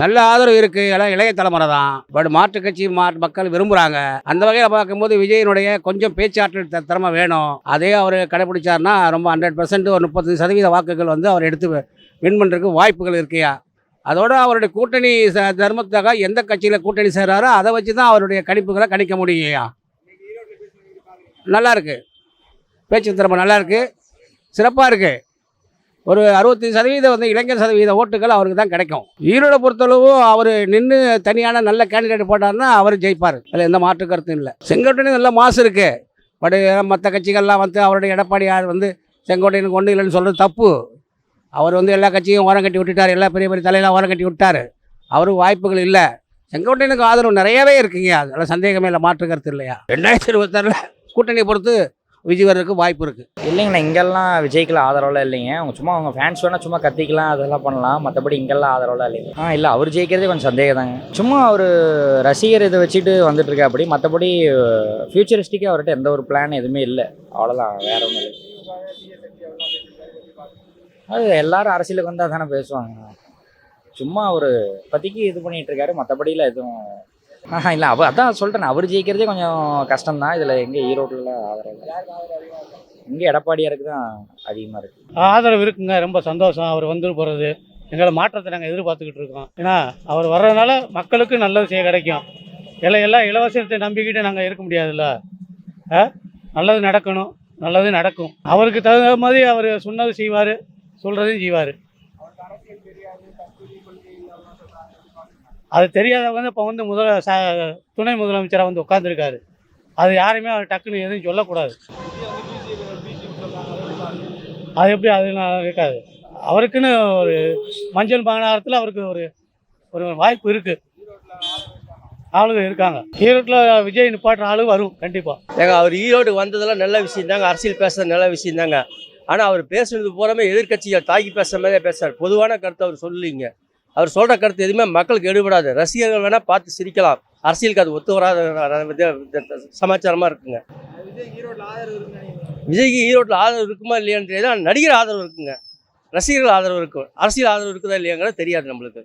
நல்ல ஆதரவு இருக்கு. எல்லாம் இளைய தலைமுறை தான். பட் மாற்றுக் கட்சி மா மக்கள் விரும்புகிறாங்க அந்த வகையில் பார்க்கும்போது விஜயனுடைய கொஞ்சம் பேச்சாற்றல் த- திறமை வேணும். அதே அவர் கடைபிடிச்சார்னா ரொம்ப ஹண்ட்ரட் பர்சன்ட் ஒரு முப்பது சதவீத வாக்குகள் வந்து அவர் எடுத்து வின் பண்ணுறதுக்கு வாய்ப்புகள் இருக்கையா? அதோட அவருடைய கூட்டணி ச- தர்மத்துக்காக எந்த கட்சியில் கூட்டணி சேர்றாரோ அதை வச்சு தான் அவருடைய கணிப்புகளை கணிக்க முடியும்யா நல்லா இருக்கு. பேச்சு திறமை நல்லா இருக்கு. சிறப்பாக இருக்குது ஒரு அறுபத்தி சதவீதம் வந்து இளைஞர் சதவீத ஓட்டுகள் அவருக்கு தான் கிடைக்கும். ஈரோட பொறுத்தளவு அவர் நின்று தனியான நல்ல கேண்டிடேட் போட்டார்னா அவர் ஜெயிப்பார். அதில் எந்த மாற்று கருத்தும் இல்லை. செங்கோட்டையன் நல்ல மாசு இருக்கு. பட் மற்ற கட்சிகள்லாம் வந்து அவருடைய எடப்பாடியார் வந்து செங்கோட்டையனுக்கு ஒன்றும் இல்லைன்னு சொல்கிறது தப்பு. அவர் வந்து எல்லா கட்சியும் ஓரம் கட்டி விட்டுட்டார். எல்லா பெரிய பெரிய தலையெல்லாம் ஓரம் கட்டி விட்டார். அவருக்கு வாய்ப்புகள் இல்லை. செங்கோட்டையனுக்கு ஆதரவு நிறையவே இருக்குங்க. அதில் சந்தேகமே இல்லை மாற்று கருத்து இல்லையா? ரெண்டாயிரத்தி இருபத்தாறில் கூட்டணியை பொறுத்து விஜய் வர்றதுக்கு வாய்ப்பு இருக்குது இல்லைங்கண்ணா இங்கெல்லாம் விஜய்க்குலாம் ஆதரவுலாம் இல்லைங்க. அவங்க சும்மா அவங்க ஃபேன்ஸ் வேணால் சும்மா கத்திக்கலாம் அதெல்லாம் பண்ணலாம். மற்றபடி இங்கெல்லாம் ஆதரவுலாம் இல்லைங்க. ஆ இல்லை அவர் ஜெயிக்கிறதே கொஞ்சம் சந்தேகம் தாங்க சும்மா அவர் ரசிகர் இதை வச்சுட்டு வந்துட்டு இருக்கா அப்படி. மற்றபடி ஃபியூச்சரிஸ்டிக்காக அவர்கிட்ட எந்த ஒரு பிளான் எதுவுமே இல்லை. அவ்வளோதான் வேற ஒன்றும் இல்லை. அது எல்லாரும் அரசியலுக்கு வந்தால் தானே பேசுவாங்க. சும்மா அவர் இப்போதைக்கு இது பண்ணிகிட்டு இருக்காரு. மற்றபடியில் எதுவும் ஆஹா இல்லை அவர் அதான் சொல்கிறேன் அவர் ஜெயிக்கிறதே கொஞ்சம் கஷ்டம்தான். இதில் எங்கே ஈரோட்டில் ஆதரவு இங்கே எடப்பாடியாருக்கு தான் அதிகமாக இருக்குது ஆதரவு இருக்குங்க ரொம்ப சந்தோஷம். அவர் வந்து போகிறது எங்களை மாற்றத்தை நாங்கள் எதிர்பார்த்துக்கிட்டு இருக்கோம். ஏன்னா அவர் வர்றதுனால மக்களுக்கு நல்லது செய்ய கிடைக்கும். எல்லாம் எல்லாம் இலவசத்தை நம்பிக்கிட்டு நாங்கள் இருக்க முடியாதுல்ல. ஆ? நல்லது நடக்கணும் நல்லது நடக்கும். அவருக்கு தகுந்த மாதிரி அவர் சொன்னது செய்வார் சொல்கிறதையும் செய்வார். அது தெரியாதவங்க வந்து இப்போ வந்து முதல ச துணை முதலமைச்சராக வந்து உட்காந்துருக்காரு அது யாருமே அவர் டக்குன்னு எதுவும் சொல்லக்கூடாது. அது எப்படி அது இருக்காது அவருக்குன்னு ஒரு மஞ்சள் மாநகரத்தில் அவருக்கு ஒரு ஒரு வாய்ப்பு இருக்குது ஆளுங்க இருக்காங்க. ஈரோட்டில் விஜய் நிப்பாட்டுற ஆளு வரும் கண்டிப்பாக ஏங்க அவர் ஈரோடு வந்ததெல்லாம் நல்ல விஷயம் தாங்க அரசியல் பேசுறது நல்ல விஷயம் தாங்க ஆனால் அவர் பேசுனது பூராமே எதிர்க்கட்சியை தாக்கி பேசுகிற மாதிரியே பேசுறாரு. பொதுவான கருத்தை அவர் சொல்லிங்க அவர் சொல்கிற கருத்து எதுவுமே மக்களுக்கு எடுபடாது. ரசிகர்கள் வேணால் பார்த்து சிரிக்கலாம். அரசியலுக்கு அது ஒத்து வராத சமாச்சாரமாக இருக்குங்க. விஜய்க்கு ஈரோட்டில் ஆதரவு இருக்குமா இல்லையான்னு தெரியாது? ஆனால் நடிகர் ஆதரவு இருக்குங்க. ரசிகர்கள் ஆதரவு இருக்கும் அரசியல் ஆதரவு இருக்குதா இல்லையாங்கிறது தெரியாது நம்மளுக்கு.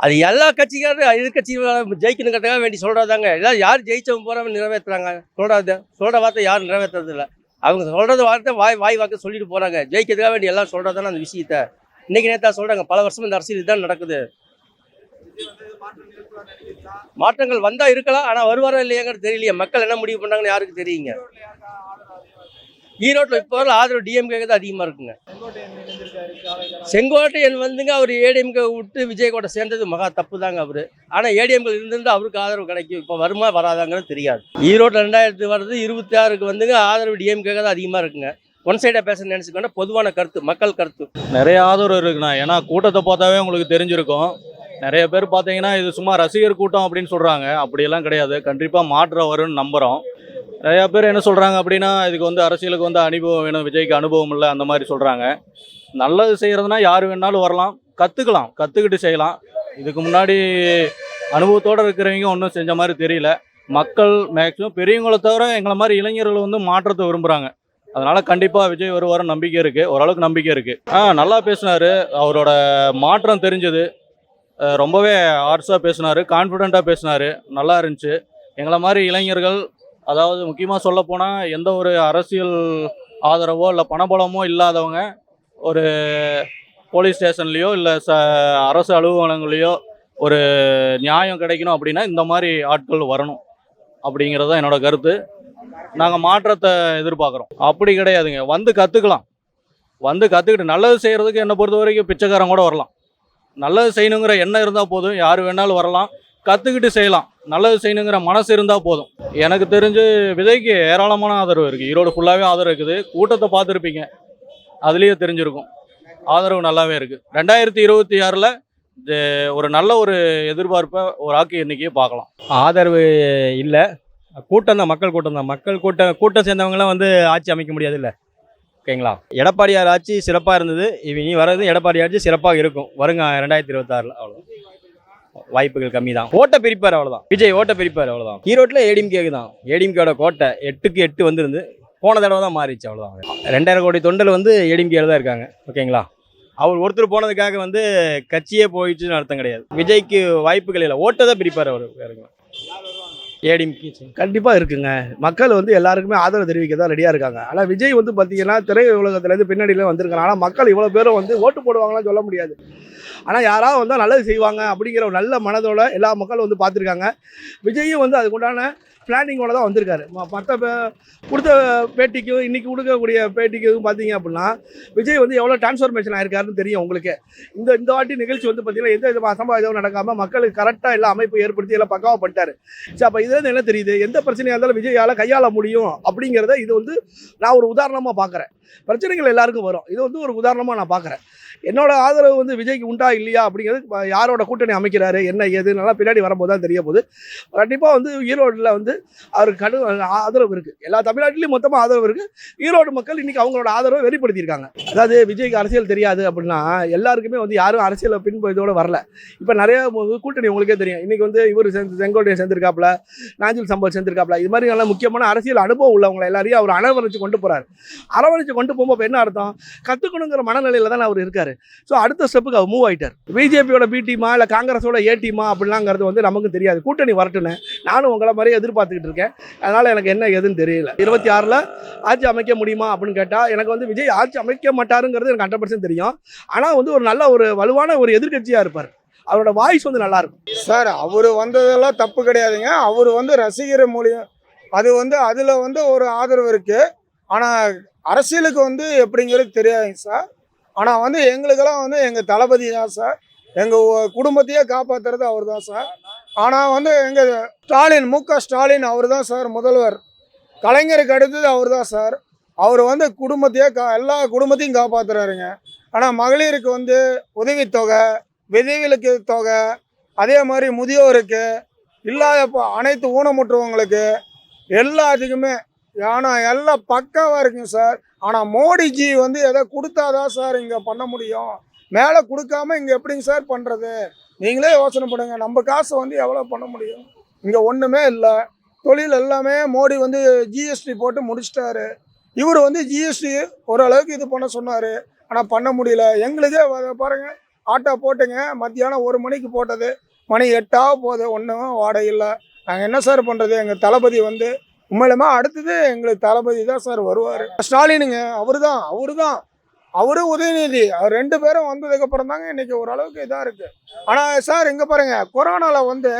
அது எல்லா கட்சிக்காரும் எதிர்கட்சிகளும் ஜெயிக்கணுங்கிறதுக்காக வேண்டி சொல்கிறதாங்க எல்லாம் யார் ஜெயிச்சவங்க போகிறவங்க நிறைவேற்றுறாங்க சொல்கிறாது சொல்கிற வார்த்தை யாரும் நிறைவேற்றுறது இல்லை அவங்க சொல்கிறது வார்த்தை வாய் வாய் வாக்க சொல்லிட்டு போகிறாங்க ஜெயிக்கிறதுக்காக வேண்டி எல்லாம் சொல்கிறதான அந்த விஷயத்த? இன்னைக்கு நேத்தா சொல்கிறாங்க பல வருஷம் இந்த அரசியல் இதுதான் நடக்குது. மாற்றங்கள் வந்தால் இருக்கலாம் ஆனால் வருவாரா இல்லையாங்கிறது தெரியலையே. மக்கள் என்ன முடிவு பண்ணாங்கன்னு யாருக்கு தெரியுங்க? ஈரோட்டில் இப்போ வரல ஆதரவு டிஎம்கே தான் அதிகமாக இருக்குங்க. செங்கோட்டையன் வந்துங்க அவர் ஏடிஎம்கே விட்டு விஜய் கூட சேர்ந்தது மகா தப்பு தாங்க அவர் ஆனால் ஏடிஎம்கே இருந்திருந்தால் அவருக்கு ஆதரவு கிடைக்கும். இப்போ வருமா வராதாங்கிறது தெரியாது. ஈரோட்டில் ரெண்டாயிரத்து வருது இருபத்தி ஆறுக்கு வந்துங்க ஆதரவு டிஎம்கே தான் அதிகமாக இருக்குங்க. ஒன் சைடாக பேச நினச்சிக்கோன்னா பொதுவான கருத்து மக்கள் கருத்து. நிறைய ஆதரவு இருக்குண்ணா. ஏன்னா கூட்டத்தை பார்த்தாவே உங்களுக்கு தெரிஞ்சிருக்கும். நிறைய பேர் பார்த்தீங்கன்னா இது சும்மா ரசிகர் கூட்டம் அப்படின்னு சொல்கிறாங்க அப்படியெல்லாம் கிடையாது. கண்டிப்பாக மாற்றம் வரும்னு நம்புகிறோம் நிறையா பேர் என்ன சொல்கிறாங்க அப்படின்னா இதுக்கு வந்து அரசியலுக்கு வந்து அனுபவம் வேணும் விஜய்க்கு அனுபவம் இல்லை அந்த மாதிரி சொல்கிறாங்க நல்லது செய்கிறதுனா யார் வேணாலும் வரலாம் கற்றுக்கலாம் கற்றுக்கிட்டு செய்யலாம். இதுக்கு முன்னாடி அனுபவத்தோடு இருக்கிறவங்க ஒன்றும் செஞ்ச மாதிரி தெரியல. மக்கள் மேக்ஸிமம் பெரியவங்களை தவிர எங்களை மாதிரி இளைஞர்கள் வந்து மாற்றத்தை விரும்புகிறாங்க அதனால் கண்டிப்பாக விஜய் வருவார நம்பிக்கை இருக்குது ஓரளவுக்கு நம்பிக்கை இருக்குது ஆ நல்லா பேசினாரு. அவரோட மாற்றம் தெரிஞ்சது. ரொம்பவே ஆர்ட்ஸாக பேசினார் கான்ஃபிடெண்ட்டாக பேசினாரு. நல்லா இருந்துச்சு. எங்களை மாதிரி இளைஞர்கள் அதாவது முக்கியமாக சொல்ல போனால் எந்த ஒரு அரசியல் ஆதரவோ இல்லை பணபலமோ இல்லாதவங்க ஒரு போலீஸ் ஸ்டேஷன்லேயோ இல்லை ச அரசு அலுவலகங்களையோ ஒரு நியாயம் கிடைக்கணும் அப்படின்னா இந்த மாதிரி ஆட்கள் வரணும் அப்படிங்கிறது தான் என்னோட கருத்து. நாங்கள் மாற்றத்தை எதிர்பார்க்குறோம். அப்படி கிடையாதுங்க. வந்து கற்றுக்கலாம் வந்து கற்றுக்கிட்டு நல்லது செய்கிறதுக்கு என்னை பொறுத்த வரைக்கும் பிச்சைக்காரன் கூட வரலாம். நல்லது செய்யணுங்கிற எண்ணம் இருந்தால் போதும். யார் வேணாலும் வரலாம். கற்றுக்கிட்டு செய்யலாம். நல்லது செய்யணுங்கிற மனசு இருந்தால் போதும். எனக்கு தெரிஞ்சு விதைக்கு ஏராளமான ஆதரவு இருக்குது ஈரோடு ஃபுல்லாகவே ஆதரவு இருக்குது. கூட்டத்தை பார்த்துருப்பீங்க. அதுலேயே தெரிஞ்சிருக்கும். ஆதரவு நல்லாவே இருக்குது ரெண்டாயிரத்தி இருபத்தி ஆறில் ஒரு நல்ல ஒரு எதிர்பார்ப்பை ஒரு ஆக்கி எண்ணிக்கையை பார்க்கலாம். ஆதரவு இல்லை. கூட்டம் தான் மக்கள் கூட்டம் தான். மக்கள் கூட்டம் கூட்டம் சேர்ந்தவங்களாம் வந்து ஆட்சி அமைக்க முடியாது இல்லை ஓகேங்களா? எடப்பாடியார் ஆட்சி சிறப்பாக இருந்தது. இவங்க இனி வர்றது எடப்பாடி ஆட்சி சிறப்பாக இருக்கும். வருங்க ரெண்டாயிரத்தி இருபத்தாறில் அவ்வளோ வாய்ப்புகள் கம்மி தான் ஓட்ட பிரிப்பார் அவ்வளோதான் விஜய் ஓட்ட பிரிப்பார் அவ்வளோதான் ஈரோட்டில் ஏடிஎம்கேக்கு தான் ஏடிஎம்கேட கோட்டை எட்டுக்கு எட்டு வந்துருந்து போன தடவை தான் மாறிச்சு அவ்வளோதான் ரெண்டாயிரம் கோடி தொண்டல் வந்து ஏடிஎம்கேல தான் இருக்காங்க. ஓகேங்களா அவர் ஒருத்தர் போனதுக்காக வந்து கட்சியே போயிடுச்சுன்னு அர்த்தம் கிடையாது. விஜய்க்கு வாய்ப்புகள் இல்லை. ஓட்டை தான் பிரிப்பார் அவர். ஏடிஎம்கே கண்டிப்பாக இருக்குங்க. மக்கள் வந்து எல்லாருக்குமே ஆதரவு தெரிவிக்க தான் ரெடியாக இருக்காங்க. ஆனால் விஜய் வந்து பார்த்தீங்கன்னா திரை உலகத்துலேருந்து பின்னாடியில் வந்திருக்காங்க. ஆனால் மக்கள் இவ்வளோ பேரும் வந்து ஓட்டு போடுவாங்களான்னு சொல்ல முடியாது. ஆனால் யாராவது வந்தால் நல்லது செய்வாங்க அப்படிங்கிற ஒரு நல்ல மனதோட எல்லா மக்களும் வந்து பார்த்துருக்காங்க விஜயும் வந்து அதுக்குண்டான பிளானிங்கோட தான் வந்திருக்காரு. மற்ற கொடுத்த பேட்டிக்கும் இன்றைக்கி கொடுக்கக்கூடிய பேட்டிக்கும் பார்த்தீங்க அப்படின்னா விஜய் வந்து எவ்வளோ டிரான்ஸ்ஃபர்மேஷன் ஆயிருக்காருன்னு தெரியும் உங்களுக்கு. இந்த இந்த வாட்டி நிகழ்ச்சி வந்து பார்த்தீங்கன்னா எந்த வித அசம்பா எதுவும் நடக்காமல் மக்களுக்கு கரெக்டாக எல்லா அமைப்பு ஏற்படுத்தி எல்லாம் பக்காவாக பண்ணிட்டாரு. சரி அப்போ இதுலேருந்து என்ன தெரியுது? எந்த பிரச்சனையாக இருந்தாலும் விஜயால் கையாள முடியும் அப்படிங்கிறத இது வந்து நான் ஒரு உதாரணமாக பார்க்குறேன் பிரச்சனைகள் எல்லாருக்கும் வரும். இது வந்து ஒரு உதாரணமாக நான் பார்க்குறேன் என்னோட ஆதரவு வந்து விஜய்க்கு உண்டா இல்லையா அப்படிங்கிறது யாரோட கூட்டணி அமைக்கிறாரு என்ன ஏது நல்லா பின்னாடி வரும்போது தான் தெரிய போகுது. கண்டிப்பாக வந்து ஈரோட்டில் வந்து அவருக்கு கடு ஆதரவு இருக்குது எல்லா தமிழ்நாட்டிலையும் மொத்தமாக ஆதரவு இருக்குது ஈரோடு மக்கள் இன்னைக்கு அவங்களோட ஆதரவை வெளிப்படுத்தியிருக்காங்க. அதாவது விஜய்க்கு அரசியல் தெரியாது அப்படின்னா எல்லாருக்குமே வந்து யாரும் அரசியலை பின்பு இதோட வரல. இப்போ நிறைய கூட்டணி உங்களுக்கே தெரியும். இன்னைக்கு வந்து இவர் சேர்ந்து செங்கோட்டையை சேர்ந்திருக்காப்ல நாஞ்சில் சம்பவம் சேர்ந்திருக்காப்ல இது மாதிரி நல்ல முக்கியமான அரசியல் அனுபவம் உள்ளவங்க எல்லாரையும் அவர் அரவணைச்சு கொண்டு போறாரு. அரவணைச்சு கொண்டு போகும்போது என்ன அர்த்தம்? கற்றுக்கணுங்கிற மனநிலையில தான் அவர் இருக்காரு. ஸோ அடுத்த ஸ்டெப்புக்கு அவர் மூவ் ஆயிட்டார். பிஜேபியோட பி டீமா இல்லை காங்கிரஸோட ஏ டீமா அப்படிலாங்கிறது வந்து நமக்கு தெரியாது. கூட்டணி வரட்டுன்னு நானும் உங்களை மாதிரி பார்த்துக்கிட்டு இருக்கேன். அதனால் எனக்கு என்ன ஏதுன்னு தெரியல. இருபத்தி ஆறில் ஆட்சி அமைக்க முடியுமா அப்படின்னு கேட்டால் எனக்கு வந்து விஜய் ஆட்சி அமைக்க மாட்டாருங்கிறது எனக்கு ஹண்ட்ரட் பர்சன்ட் தெரியும். ஆனால் வந்து ஒரு நல்ல ஒரு வலுவான ஒரு எதிர்க்கட்சியாக இருப்பார். அவரோட வாய்ஸ் வந்து நல்லா இருக்கும். சார் அவர் வந்ததெல்லாம் தப்பு கிடையாதுங்க. அவர் வந்து ரசிகர் மூலியம் அது வந்து அதில் வந்து ஒரு ஆதரவு இருக்குது ஆனால் அரசியலுக்கு வந்து எப்படிங்கிறது தெரியாதுங்க சார் ஆனால் வந்து எங்களுக்கெல்லாம் வந்து எங்கள் தளபதி தான் சார் எங்கள் குடும்பத்தையே காப்பாற்றுறது அவர் தான் சார் ஆனால் வந்து எங்கள் ஸ்டாலின் மு ஸ்டாலின் அவர் தான் சார் முதல்வர். கலைஞருக்கு அடுத்தது அவர் தான் சார். அவர் வந்து குடும்பத்தையே கா எல்லா குடும்பத்தையும் காப்பாற்றுறாருங்க ஆனால் மகளிருக்கு வந்து உதவித்தொகை விதவிலக்கு தொகை அதே மாதிரி முதியோருக்கு இல்லாத அனைத்து ஊனமுற்றவங்களுக்கு எல்லாத்துக்குமே ஆனால் எல்லாம் பக்காவாக இருக்குங்க சார். ஆனால் மோடிஜி வந்து எதை கொடுத்தாதான் சார் இங்கே பண்ண முடியும். மேலே கொடுக்காம இங்கே எப்படிங்க சார் பண்ணுறது நீங்களே யோசனை பண்ணுங்க. நம்ம காசை வந்து எவ்வளோ பண்ண முடியும்? இங்கே ஒன்றுமே இல்லை. தொழில் எல்லாமே மோடி வந்து ஜிஎஸ்டி போட்டு முடிச்சிட்டாரு. இவர் வந்து ஜிஎஸ்டி ஓரளவுக்கு இது பண்ண சொன்னார். ஆனால் பண்ண முடியல. எங்களுக்கே பாருங்கள் ஆட்டோ போட்டுங்க. மத்தியானம் ஒரு மணிக்கு போட்டது. மணி எட்டாக போகுது. ஒன்றும் வாடகை இல்லை. நாங்கள் என்ன சார் பண்ணுறது எங்கள் தளபதி வந்து உண்மையிலுமே அடுத்தது எங்களுக்கு தளபதி தான் சார் வருவார். ஸ்டாலினுங்க அவர் தான் அவரு தான் அவரும் உதயநிதி. அவர் ரெண்டு பேரும் வந்ததுக்கப்புறம் தாங்க இன்னைக்கு ஓரளவுக்கு இதாக இருக்குது ஆனால் சார் இங்கே பாருங்க. கொரோனாவில் வந்து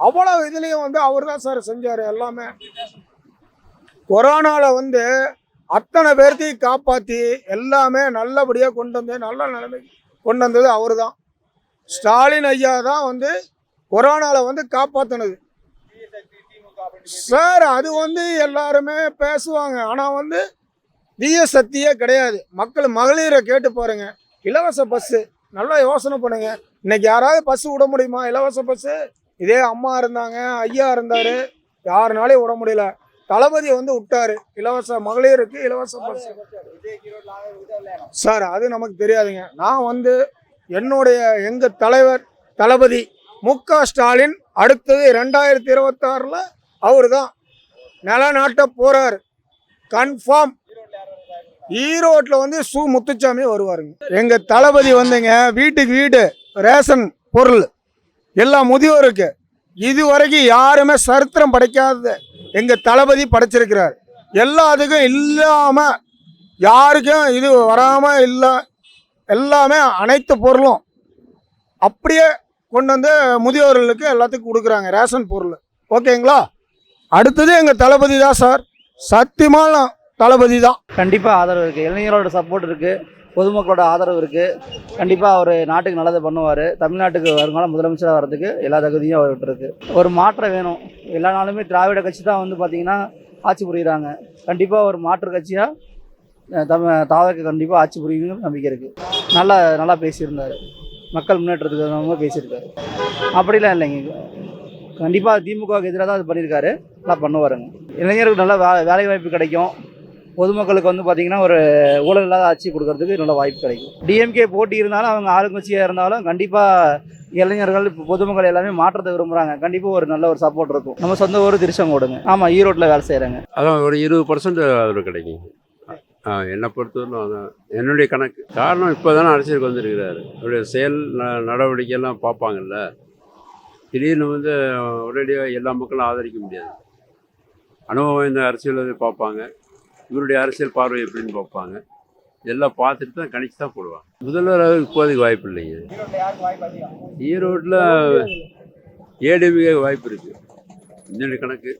அவ்வளோ இதுலேயும் வந்து அவர் தான் சார் செஞ்சார் எல்லாமே. கொரோனாவில் வந்து அத்தனை பேர்த்தையும் காப்பாற்றி எல்லாமே நல்லபடியாக கொண்டு வந்து நல்ல நிலைமைக்கு கொண்டு வந்தது அவர் தான் ஸ்டாலின் ஐயா தான் வந்து கொரோனாவில் வந்து காப்பாற்றினது சார் அது வந்து எல்லாருமே பேசுவாங்க. ஆனால் வந்து தீய சக்தியே கிடையாது. மக்கள் மகளிரை கேட்டு பாருங்க. இலவச பஸ்ஸு நல்லா யோசனை பண்ணுங்க. இன்னைக்கு யாராவது பஸ்ஸு விட முடியுமா? இலவச பஸ்ஸு இதே அம்மா இருந்தாங்க ஐயா இருந்தார். யாருனாலையும் விட முடியல. தளபதி வந்து விட்டாரு. இலவச மகளிருக்கு இலவச பஸ் சார் அது நமக்கு தெரியாதுங்க. நான் வந்து என்னுடைய எங்கள் தலைவர் தளபதி மு க ஸ்டாலின் அடுத்தது ரெண்டாயிரத்தி இருபத்தாறில் அவர் தான் நிலநாட்ட போகிறார் கன்ஃபார்ம். ஈரோட்டில் வந்து சு முத்துச்சாமி வருவாருங்க. எங்கள் தளபதி வந்துங்க வீட்டுக்கு வீடு ரேஷன் பொருள் எல்லா முதியோருக்கு. இது வரைக்கும் யாருமே சரித்திரம் படைக்காத எங்கள் தளபதி படைச்சிருக்கிறார். எல்லாத்துக்கும் இல்லாமல் யாருக்கும் இது வராமல் இல்லை எல்லாமே அனைத்து பொருளும் அப்படியே கொண்டு வந்து முதியோர்களுக்கு எல்லாத்துக்கும் கொடுக்குறாங்க ரேஷன் பொருள். ஓகேங்களா? அடுத்தது எங்கள் தளபதி தான் சார். சத்தியமான தளபதி தான் கண்டிப்பாக ஆதரவு இருக்குது இளைஞரோட சப்போர்ட் இருக்குது பொதுமக்களோட ஆதரவு இருக்குது கண்டிப்பாக அவர் நாட்டுக்கு நல்லதை பண்ணுவார். தமிழ்நாட்டுக்கு வருங்காலம் முதலமைச்சராக வர்றதுக்கு எல்லா தகுதியும் அவர்கிட்ட இருக்குது ஒரு மாற்றம் வேணும். எல்லா நாளுமே திராவிட கட்சி தான் வந்து பார்த்திங்கன்னா ஆட்சி புரியுறாங்க. கண்டிப்பாக ஒரு மாற்று கட்சியாக தமிழ் தாவக்கு கண்டிப்பாக ஆட்சி புரியுங்கிற நம்பிக்கை இருக்குது நல்லா நல்லா பேசியிருந்தார். மக்கள் முன்னேற்றத்துக்கு தகுந்த பேசியிருக்காரு. அப்படிலாம் இல்லைங்க. கண்டிப்பாக திமுகவுக்கு எதிராக தான் அது பண்ணியிருக்காரு. நல்லா பண்ணுவாருங்க. இளைஞருக்கு நல்லா வே வேலை வாய்ப்பு கிடைக்கும். பொதுமக்களுக்கு வந்து பார்த்திங்கன்னா ஒரு ஊழல் இல்லாத ஆட்சி கொடுக்கறதுக்கு நல்ல வாய்ப்பு கிடைக்கும். டிஎம்கே போட்டி இருந்தாலும் அவங்க ஆளுங்கட்சியாக இருந்தாலும் கண்டிப்பாக இளைஞர்கள் இப்போ பொதுமக்கள் எல்லாமே மாற்றத்தை விரும்புகிறாங்க கண்டிப்பாக ஒரு நல்ல ஒரு சப்போர்ட் இருக்கும். நம்ம சொந்த ஊர் திருச்செங்கோடுங்க. ஆமாம் ஈரோட்டில் வேலை செய்கிறாங்க அதான் ஒரு இருபது பர்சன்ட் அதில் கிடைக்கும். என்னை பொறுத்தவரைக்கும் அதான் என்னுடைய கணக்கு. காரணம் இப்போ தானே அரசியலுக்கு வந்திருக்கிறாரு. அவருடைய செயல் ந- நடவடிக்கையெல்லாம் பார்ப்பாங்கல்ல. திடீர்னு வந்து உடனடியாக எல்லா மக்களும் ஆதரிக்க முடியாது. அனுபவம் இந்த அரசியல் பார்ப்பாங்க. இவருடைய அரசியல் பார்வை எப்படின்னு பார்ப்பாங்க. எல்லாம் பார்த்துட்டு தான் கணிச்சு தான் போடுவாங்க. முதல்வர் இப்போதைக்கு வாய்ப்பு இல்லைங்க ஈரோட்டில் ஏடிஎம்கே வாய்ப்பு இருக்குது என்னுடைய கணக்கு.